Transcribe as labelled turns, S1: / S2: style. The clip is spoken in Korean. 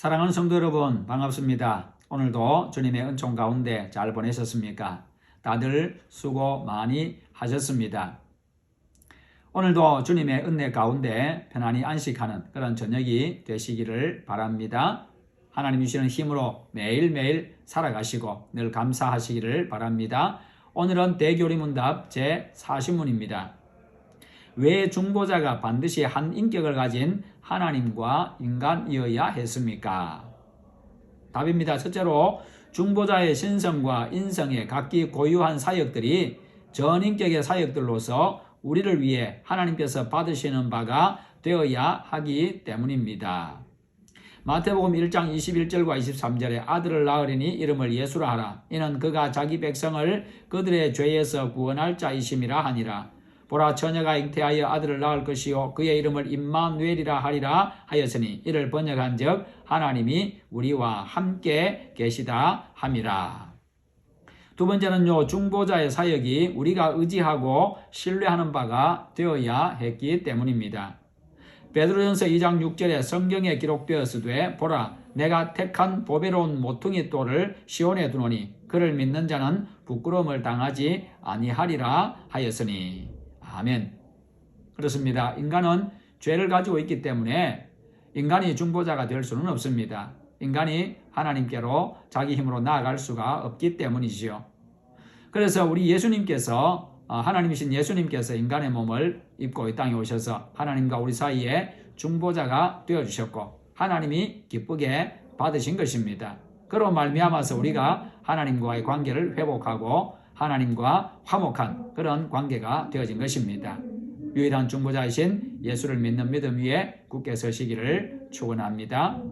S1: 사랑하는 성도 여러분 반갑습니다. 오늘도 주님의 은총 가운데 잘 보내셨습니까? 다들 수고 많이 하셨습니다. 오늘도 주님의 은혜 가운데 편안히 안식하는 그런 저녁이 되시기를 바랍니다. 하나님 주시는 힘으로 매일매일 살아가시고 늘 감사하시기를 바랍니다. 오늘은 대교리문답 제 40문입니다. 왜 중보자가 반드시 한 인격을 가진 하나님과 인간이어야 했습니까? 답입니다. 첫째로 중보자의 신성과 인성에 각기 고유한 사역들이 전인격의 사역들로서 우리를 위해 하나님께서 받으시는 바가 되어야 하기 때문입니다. 마태복음 1장 21절과 23절에 아들을 낳으리니 이름을 예수라 하라. 이는 그가 자기 백성을 그들의 죄에서 구원할 자이심이라 하니라. 보라 처녀가 잉태하여 아들을 낳을 것이요 그의 이름을 임마누엘이라 하리라 하였으니 이를 번역한즉 하나님이 우리와 함께 계시다 함이라. 두 번째는요 중보자의 사역이 우리가 의지하고 신뢰하는 바가 되어야 했기 때문입니다. 베드로전서 2장 6절에 성경에 기록되었으되 보라 내가 택한 보배로운 모퉁이 돌을 시온에 두노니 그를 믿는 자는 부끄러움을 당하지 아니하리라 하였으니 아멘. 그렇습니다. 인간은 죄를 가지고 있기 때문에 인간이 중보자가 될 수는 없습니다. 인간이 하나님께로 자기 힘으로 나아갈 수가 없기 때문이지요. 그래서 우리 예수님께서 어, 하나님이신 예수님께서 인간의 몸을 입고 이 땅에 오셔서 하나님과 우리 사이에 중보자가 되어 주셨고 하나님이 기쁘게 받으신 것입니다. 그로 말미암아서 우리가 하나님과의 관계를 회복하고 하나님과 화목한 그런 관계가 되어진 것입니다. 유일한 중보자이신 예수를 믿는 믿음 위에 굳게 서시기를 축원합니다.